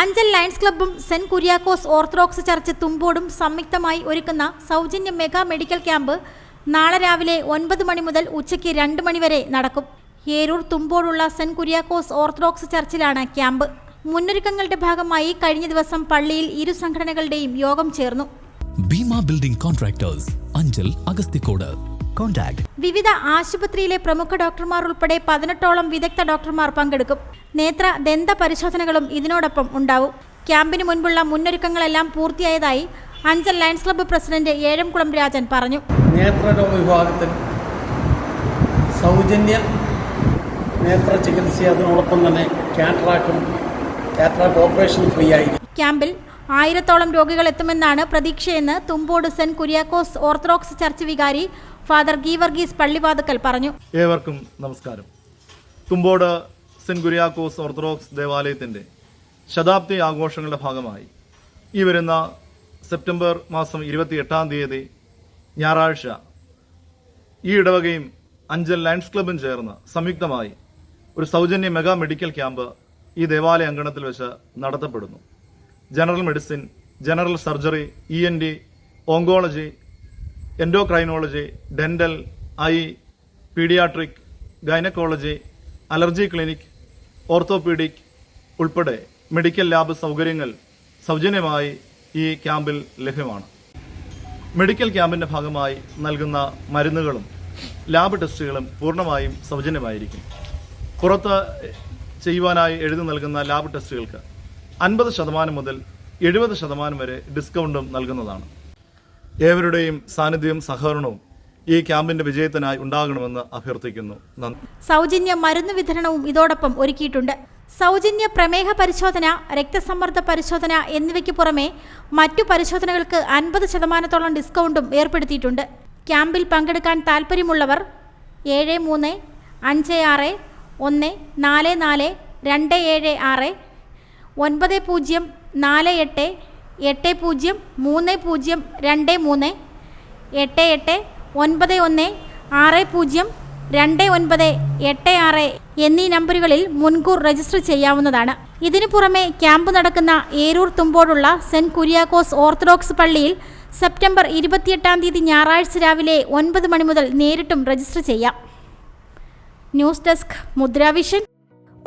Anchal lions ക്ലബ്ബും saint Kuriakose orthodox church തുമ്പോടും സംയുക്തമായി ഒരുക്കുന്ന സൗജന്യ മെഗാ മെഡിക്കൽ ക്യാമ്പ് നാളെ രാവിലെ ഒൻപത് മണി മുതൽ ഉച്ചയ്ക്ക് രണ്ട് മണിവരെ നടക്കും. ഏരൂർ തുമ്പോടുള്ള സെന്റ് കുര്യാക്കോസ് ഓർത്തഡോക്സ് ചർച്ചിലാണ് ക്യാമ്പ്. മുന്നൊരുക്കങ്ങളുടെ ഭാഗമായി കഴിഞ്ഞ ദിവസം പള്ളിയിൽ ഇരു സംഘടനകളുടെയും യോഗം ചേർന്നു. Building contractors Anchal Agasthikode. Contact. വിവിധ ആശുപത്രിയിലെ പ്രമുഖ ഡോക്ടർമാർ ഉൾപ്പെടെ പതിനെട്ടോളം വിദഗ്ധ ഡോക്ടർമാർ പങ്കെടുക്കും. നേത്ര ദന്ത പരിശോധനകളും ഇതിനോടൊപ്പം ഉണ്ടാവും. ക്യാമ്പിന് മുൻപുള്ള മുന്നൊരുക്കങ്ങളെല്ലാം പൂർത്തിയായതായി Anchal lions club president Ezhamkulam Rajan പറഞ്ഞു. നേത്രരോഗ വിഭാഗത്തിൽ സൗജന്യ നേത്ര ചികിത്സ അതിനോടൊപ്പം തന്നെ കാറ്ററാക്കും കാറ്ററാക്ക് ഓപ്പറേഷൻ ഫ്രീ ആയിരിക്കും ക്യാമ്പിൽ ആയിരത്തോളം രോഗികൾ എത്തുമെന്നാണ് പ്രതീക്ഷയെന്ന് Thumpode saint Kuriakose orthodox church വികാരി ഫാദർ ഗീവർഗീസ് പള്ളിവാതുക്കൽ പറഞ്ഞു. ഏവർക്കും നമസ്കാരം. തുമ്പോട് സെന്റ് കുര്യാക്കോസ് ഓർത്തഡോക്സ് ദേവാലയത്തിന്റെ ശതാബ്ദി ആഘോഷങ്ങളുടെ ഭാഗമായി ഈ വരുന്ന സെപ്റ്റംബർ മാസം ഇരുപത്തി എട്ടാം തീയതി ഞായറാഴ്ച ഈ ഇടവകയും അഞ്ചൽ ലയൺസ് ക്ലബും ചേർന്ന് സംയുക്തമായി ഒരു സൗജന്യ മെഗാ മെഡിക്കൽ ക്യാമ്പ് ഈ ദേവാലയ അങ്കണത്തിൽ വെച്ച് നടത്തപ്പെടുന്നു. General medicine general surgery E N T oncology endocrinology dental eye paediatric gynaecology allergy clinic orthopaedic ഉൾപ്പെടെ മെഡിക്കൽ ലാബ് സൗകര്യങ്ങൾ സൗജന്യമായി ഈ ക്യാമ്പിൽ ലഭ്യമാണ്. മെഡിക്കൽ ക്യാമ്പിന്റെ ഭാഗമായി നൽകുന്ന മരുന്നുകളും ലാബ് ടെസ്റ്റുകളും പൂർണമായും സൗജന്യമായിരിക്കും. പുറത്ത് ചെയ്യുവാനായി എഴുതി നൽകുന്ന ലാബ് ടെസ്റ്റുകൾക്ക് അൻപത് ശതമാനം മുതൽ എഴുപത് ശതമാനം വരെ ഡിസ്കൗണ്ടും നൽകുന്നതാണ്. ഏവരുടെയും സാന്നിധ്യവും സഹകരണവും ഈ ക്യാമ്പിന്റെ വിജയത്തിനായി ഉണ്ടാകണമെന്ന് അഭ്യർത്ഥിക്കുന്നു. സൗജന്യ മരുന്ന് വിതരണവും ഇതോടൊപ്പം ഒരുക്കിയിട്ടുണ്ട്. സൗജന്യ പ്രമേഹ പരിശോധന രക്തസമ്മർദ്ദ പരിശോധന എന്നിവയ്ക്ക് പുറമെ മറ്റു പരിശോധനകൾക്ക് അൻപത് ശതമാനത്തോളം ഡിസ്കൗണ്ടും ഏർപ്പെടുത്തിയിട്ടുണ്ട്. ക്യാമ്പിൽ പങ്കെടുക്കാൻ താൽപ്പര്യമുള്ളവർ ഏഴ് മൂന്ന് അഞ്ച് ആറ് ഒന്ന് നാല് നാല് രണ്ട് ഏഴ് ആറ് ഒൻപത് പൂജ്യം നാല് എട്ട് എട്ട് പൂജ്യം മൂന്ന് പൂജ്യം രണ്ട് മൂന്ന് എട്ട് എട്ട് ഒൻപത് ഒന്ന് ആറ് പൂജ്യം രണ്ട് ഒൻപത് എട്ട് ആറ് എന്നീ നമ്പറുകളിൽ മുൻകൂർ രജിസ്റ്റർ ചെയ്യാവുന്നതാണ്. ഇതിനു പുറമെ ക്യാമ്പ് നടക്കുന്ന ഏരൂർ തുമ്പോടുള്ള സെന്റ് കുര്യാക്കോസ് ഓർത്തഡോക്സ് പള്ളിയിൽ സെപ്റ്റംബർ ഇരുപത്തിയെട്ടാം തീയതി ഞായറാഴ്ച രാവിലെ ഒൻപത് മണി മുതൽ നേരിട്ടും രജിസ്റ്റർ ചെയ്യാം. News desk Mudra Vision